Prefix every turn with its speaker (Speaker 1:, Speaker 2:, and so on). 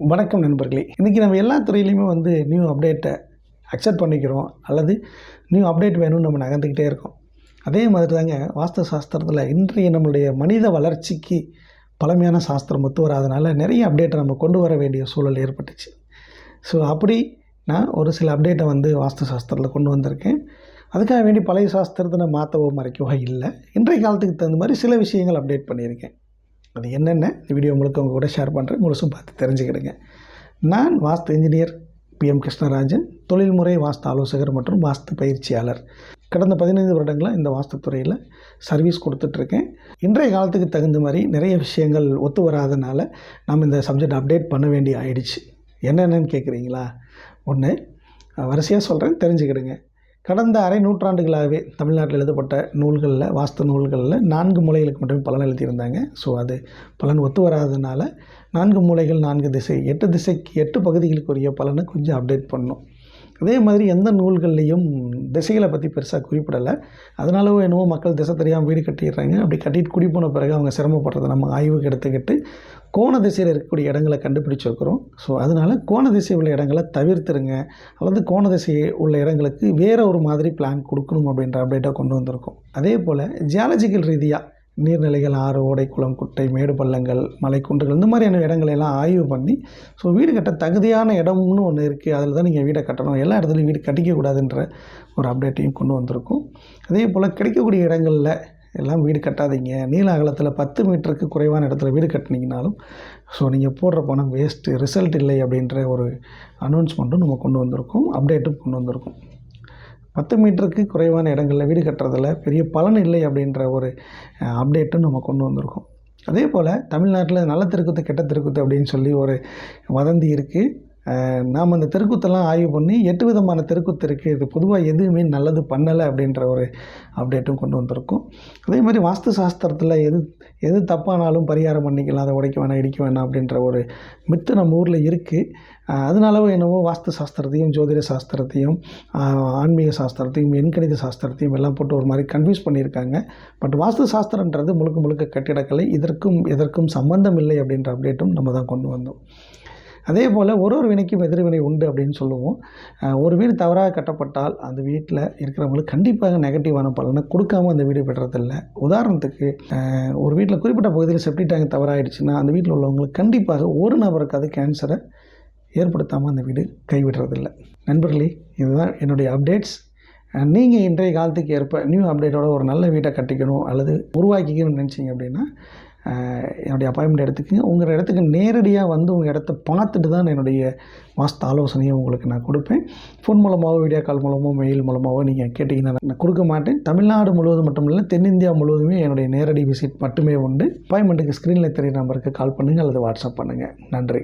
Speaker 1: வணக்கம் நண்பர்களே. இன்றைக்கி நம்ம எல்லா துறையிலையுமே வந்து நியூ அப்டேட்டை அக்செப்ட் பண்ணிக்கிறோம். அல்லது நியூ அப்டேட் வேணும்னு நம்ம நகர்ந்துக்கிட்டே இருக்கோம். அதே மாதிரி தாங்க வாஸ்து சாஸ்திரத்தில் இன்றைய நம்மளுடைய மனித வளர்ச்சிக்கு பழமையான சாஸ்திரம் ஒத்து வராதனால நிறைய அப்டேட்டை நம்ம கொண்டு வர வேண்டிய சூழல் ஏற்பட்டுச்சு. ஸோ அப்படி நான் ஒரு சில அப்டேட்டை வந்து வாஸ்து சாஸ்திரத்தில் கொண்டு வந்திருக்கேன். அதுக்காக வேண்டி பழைய சாஸ்திரத்தை நான் மாற்றவோ மறைக்கவோ இல்லை. இன்றைய காலத்துக்கு தகுந்த மாதிரி சில விஷயங்கள் அப்டேட் பண்ணியிருக்கேன். அது என்னென்ன? வீடியோ உங்களுக்கு உங்கள் கூட ஷேர் பண்ணுறேன் முழுசும் பார்த்து தெரிஞ்சுக்கிடுங்க. நான் வாஸ்து இன்ஜினியர் பிஎம் கிருஷ்ணராஜன் தொழில்முறை வாஸ்து ஆலோசகர் மற்றும் வாஸ்து பயிற்சியாளர். கடந்த பதினைந்து வருடங்களாக இந்த வாஸ்து துறையில் சர்வீஸ் கொடுத்துட்ருக்கேன் இன்றைய காலத்துக்கு தகுந்த மாதிரி நிறைய விஷயங்கள் ஒத்து வராதனால நம்ம இந்த சப்ஜெக்ட் அப்டேட் பண்ண வேண்டி ஆயிடுச்சு. என்னென்னு கேட்குறீங்களா ஒன்று வரிசையாக சொல்கிறேன் தெரிஞ்சுக்கிடுங்க. கடந்த அரை நூற்றாண்டுகளாகவே தமிழ்நாட்டில் எழுதப்பட்ட நூல்களில் வாஸ்து நூல்களில் நான்கு மூலைகளுக்கு மட்டுமே பலன் எழுதியிருந்தாங்க ஸோ அது பலன் ஒத்து வராதனால நான்கு மூலைகள் நான்கு திசை எட்டு திசைக்கு எட்டு பகுதிகளுக்குரிய பலனை கொஞ்சம் அப்டேட் பண்ணணும். அதே மாதிரி எந்த நூல்கள்லேயும் திசைகளை பற்றி பெருசாக குறிப்பிடலை. அதனாலவோ என்னவோ மக்கள் திசை தெரியாமல் வீடு கட்டிடுறாங்க. அப்படி கட்டிட்டு குடி போன பிறகு அவங்க சிரமப்படுறதை நம்ம ஆய்வுக்கு எடுத்துக்கிட்டு கோண திசையில் இருக்கக்கூடிய இடங்களை கண்டுபிடிச்சிருக்கிறோம் ஸோ அதனால் கோண திசை உள்ள இடங்களை தவிர்த்துருங்க. அல்லது கோண திசை உள்ள இடங்களுக்கு வேறு ஒரு மாதிரி பிளான் கொடுக்கணும் அப்படின்ற அப்டேட்டாக கொண்டு வந்திருக்கோம். அதே போல் ஜியாலஜிக்கல் ரீதியாக நீர்நிலைகள் ஆறு ஓடை குளம் குட்டை மேடு பள்ளங்கள் மலைக்குன்றுகள் இந்த மாதிரியான இடங்களை எல்லாம் ஆய்வு பண்ணி ஸோ வீடு கட்ட தகுதியான இடம்னு ஒன்று இருக்குது அதில் தான் நீங்கள் வீடை கட்டணும். எல்லா இடத்துலையும் வீடு கட்டிக்கக்கூடாதுன்ற ஒரு அப்டேட்டையும் கொண்டு வந்திருக்கும். அதே போல் கிடைக்கக்கூடிய இடங்களில் எல்லாம் வீடு கட்டாதீங்க. நீள அகலத்தில் பத்து மீட்டருக்கு குறைவான இடத்துல வீடு கட்டினீங்கனாலும் ஸோ நீங்கள் போடுற பணம் வேஸ்ட்டு ரிசல்ட் இல்லை அப்படின்ற ஒரு அனௌன்ஸ்மெண்ட்டும் நம்ம கொண்டு வந்திருக்கோம். அப்டேட்டும் கொண்டு வந்திருக்கோம். பத்து மீட்டருக்கு குறைவான இடங்களில் வீடு கட்டுறதில் பெரிய பலன் இல்லை அப்படின்ற ஒரு அப்டேட்டும் நம்ம கொண்டு வந்திருக்கோம். அதே போல் தமிழ்நாட்டில் நல்ல தெருக்குத்து கெட்ட தெருக்குத்து அப்படின்னு சொல்லி ஒரு வதந்தி இருக்குது நாம் அந்த தெருக்கூத்தெல்லாம் ஆய்வு பண்ணி எட்டு விதமான தெருக்கூத்து இருக்குது இது பொதுவாக எதுவுமே நல்லது பண்ணலை அப்படின்ற ஒரு அப்டேட்டும் கொண்டு வந்திருக்கோம். அதே மாதிரி வாஸ்து சாஸ்திரத்தில் எது எது தப்பானாலும் பரிகாரம் பண்ணிக்கலாம் அதை உடைக்க வேணாம் இடிக்க வேணாம் அப்படின்ற ஒரு மித்து நம்ம ஊரில் இருக்குது அதனாலவோ என்னவோ வாஸ்து சாஸ்திரத்தையும் ஜோதிட சாஸ்திரத்தையும் ஆன்மீக சாஸ்திரத்தையும் எண்கணித சாஸ்திரத்தையும் எல்லாம் போட்டு ஒரு மாதிரி கன்ஃபியூஸ் பண்ணியிருக்காங்க. பட் வாஸ்து சாஸ்திரன்றது முழுக்க முழுக்க கட்டிடக்கலை இதற்கும் எதற்கும் சம்பந்தம் இல்லை அப்படின்ற அப்டேட்டும் நம்ம தான் கொண்டு வந்தோம். அதே போல் ஒரு ஒரு வினைக்கும் எதிர்வினை உண்டு அப்படின்னு சொல்லுவோம். ஒரு வீடு தவறாக கட்டப்பட்டால் அந்த வீட்டில் இருக்கிறவங்களுக்கு கண்டிப்பாக நெகட்டிவான பலனை கொடுக்காம அந்த வீடு பெறதில்லை உதாரணத்துக்கு ஒரு வீட்டில் குறிப்பிட்ட பகுதியில் செப்டி டேங்க் தவறாயிடுச்சுன்னா அந்த வீட்டில் உள்ளவங்களுக்கு கண்டிப்பாக ஒரு நபருக்கு அது கேன்சரை ஏற்படுத்தாமல் அந்த வீடு கைவிடுறதில்லை. நண்பர்களே இதுதான் என்னுடைய அப்டேட்ஸ் நீங்கள் இன்றைய காலத்துக்கு ஏற்ப நியூ அப்டேட்டோட ஒரு நல்ல வீட்டை கட்டிக்கணும் அல்லது உருவாக்கிக்கணும்னு நினச்சிங்க அப்படின்னா என்னுடைய அப்பாயின்மெண்ட் எடுத்துக்கங்க. உங்கள் இடத்துக்கு நேரடியாக வந்து உங்கள் இடத்த பார்த்துட்டு தான் என்னுடைய வாஸ்து ஆலோசனையை உங்களுக்கு நான் கொடுப்பேன். ஃபோன் மூலமாகவோ வீடியோ கால் மூலமோ மெயில் மூலமாகவோ நீங்கள் கேட்டிங்கன்னா நான் கொடுக்க மாட்டேன். தமிழ்நாடு முழுவதும் மட்டும் இல்லை தென்னிந்தியா முழுவதுமே என்னுடைய நேரடி விசிட் மட்டுமே உண்டு. அப்பாயின்மெண்ட்டுக்கு ஸ்க்ரீனில் தெரிய நம்பருக்கு கால் பண்ணுங்கள் அல்லது வாட்ஸ்அப் பண்ணுங்கள் நன்றி.